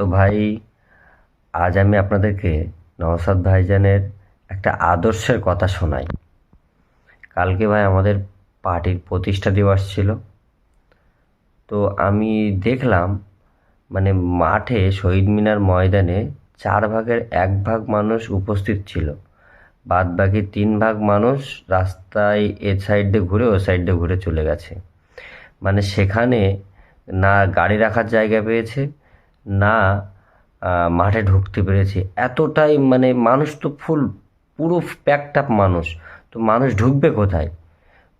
তো ভাই, আজ আমি আপনাদেরকে নওশাদ ভাইজানের একটা আদর্শের কথা শোনাই। কালকে ভাই আমাদের পার্টির প্রতিষ্ঠা দিবস ছিল। তো আমি দেখলাম মানে মাঠে শহীদ মিনার ময়দানে চার ভাগের এক ভাগ মানুষ উপস্থিত ছিল। বাদ বাকি তিন ভাগ মানুষ রাস্তায় এ সাইড ঘুরে ও সাইড ঘুরে চলে গেছে। মানে সেখানে না গাড়ি রাখার জায়গা পেয়েছে না মাঠে ঢুকতে পেরেছে। এতটাই মানে মানুষ তো ফুল, পুরো প্যাকড আপ মানুষ। তো মানুষ ঢুকবে কোথায়?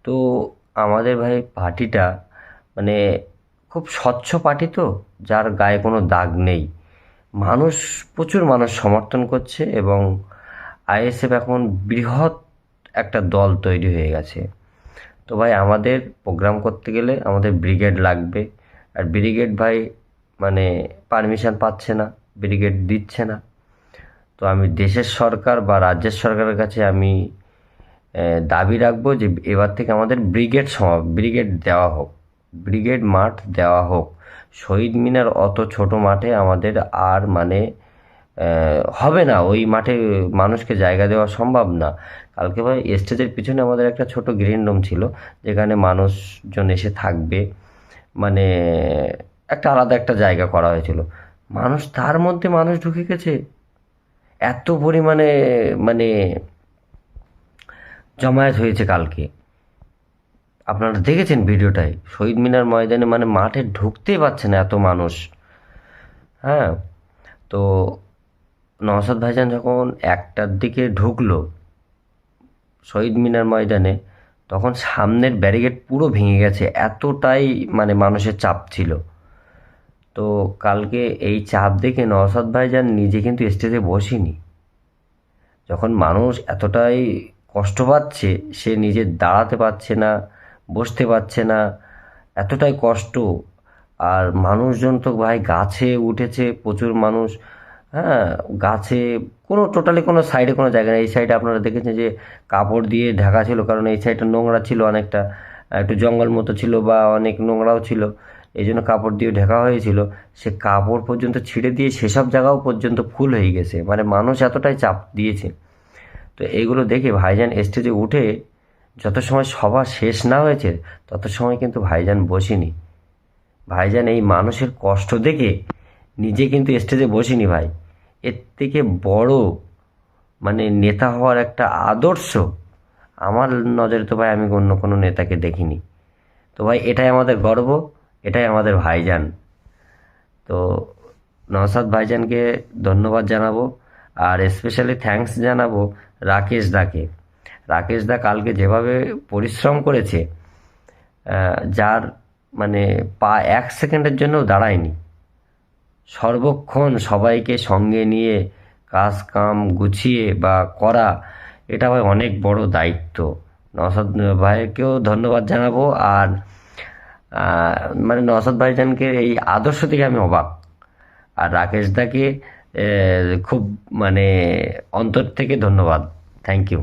তো আমাদের ভাই পার্টিটা মানে খুব স্বচ্ছ পার্টি তো, যার গায়ে কোনো দাগ নেই। মানুষ, প্রচুর মানুষ সমর্থন করছে এবং আইএসএফ এখন বৃহৎ একটা দল তৈরি হয়ে গেছে। তো ভাই, আমাদের প্রোগ্রাম করতে গেলে আমাদের ব্রিগেড লাগবে। আর ব্রিগেড ভাই মানে পারমিশন পাচ্ছে না ব্রিগেড দিচ্ছে না। তো আমি দেশের সরকার বা রাজ্যের সরকারের কাছে আমি দাবি রাখব যে এবার থেকে আমাদের ব্রিগেড সমা ব্রিগেড দেওয়া হোক ব্রিগেড মাঠ দেওয়া হোক। শহীদ মিনার অত ছোট মাঠে আমাদের আর মানে হবে না। ওই মাঠে মানুষকে জায়গা দেওয়া সম্ভব না। কালকে ভাই স্টেজের পিছনে আমাদের একটা ছোট গ্রিন রুম ছিল, যেখানে মানুষজন এসে থাকবে। মানে একটা আলাদা একটা জায়গা করা হয়েছিল। মানুষ তার মধ্যে মানুষ ঢুকে গেছে। এত পরিমাণে মানে জমায়েত হয়েছে কালকে। আপনারা দেখেছেন ভিডিওটাই। শহীদ মিনার ময়দানে মানে মাঠে ঢুকতেই পারছে না এত মানুষ। হ্যাঁ তো নওশাদ ভাইজান যখন একটার দিকে ঢুকলো শহীদ মিনার ময়দানে, তখন সামনের ব্যারিকেড পুরো ভেঙে গেছে। এতটাই মানে মানুষের চাপ ছিল। তো কালকে এই চাপ দেখে নওশাদ ভাইজান নিজে কিন্তু স্টেজে বসেনি। যখন মানুষ এতটাই কষ্ট পাচ্ছে, সে নিজে দাঁড়াতে পারছে না, বসতে পারছে না, এতটাই কষ্ট। আর মানুষজন তো ভাই গাছে উঠেছে, প্রচুর মানুষ হ্যাঁ গাছে কোনো টোটালি কোনো সাইডে কোনো জায়গা নেই। এই সাইডে আপনারা দেখেছেন যে কাপড় দিয়ে ঢাকা ছিল, কারণ এই সাইডটা নোংরা ছিল অনেকটা। একটু জঙ্গল মতো ছিল বা অনেক নোংরাও ছিল। এই জন্য কাপড় দিয়ে ঢাকা হয়েছিল, সে কাপড় পর্যন্ত ছিঁড়ে দিয়ে সেসব জায়গাও পর্যন্ত ফুল হয়ে গেছে। মানে মানুষ এতটাই চাপ দিয়েছে। তো এইগুলো দেখে ভাইজান স্টেজে উঠে যত সময় সভা শেষ না হয়েছে, তত সময় কিন্তু ভাইজান বসেনি। ভাইজান এই মানুষের কষ্ট দেখে নিজে কিন্তু স্টেজে বসেনি ভাই। এর থেকে বড় মানে নেতা হওয়ার একটা আদর্শ আমার নজরে তো ভাই আমি অন্য কোনো নেতাকে দেখিনি। তো ভাই এটাই আমাদের গর্ব। এটাই আমাদের ভাইজান। তো নওশাদ ভাইজানকে ধন্যবাদ জানাব আর স্পেশালি থ্যাঙ্কস জানাব রাকেশ দাকে। রাকেশ দা কালকে যেভাবে পরিশ্রম করেছে যার মানে পা এক সেকেন্ডের জন্যও দাঁড়ায়নি। সর্বক্ষণ সবাইকে সঙ্গে নিয়ে কাজ কাম গুছিয়ে বা করা, এটা ভাই অনেক বড় দায়িত্ব। নসাদ ভাইকেও ধন্যবাদ জানাব আর মানে নসাদ ভাইজানকে এই আদর্শ থেকে আমি অবাক। আর রাকেশ দাকে খুব মানে অন্তর থেকে ধন্যবাদ। Thank you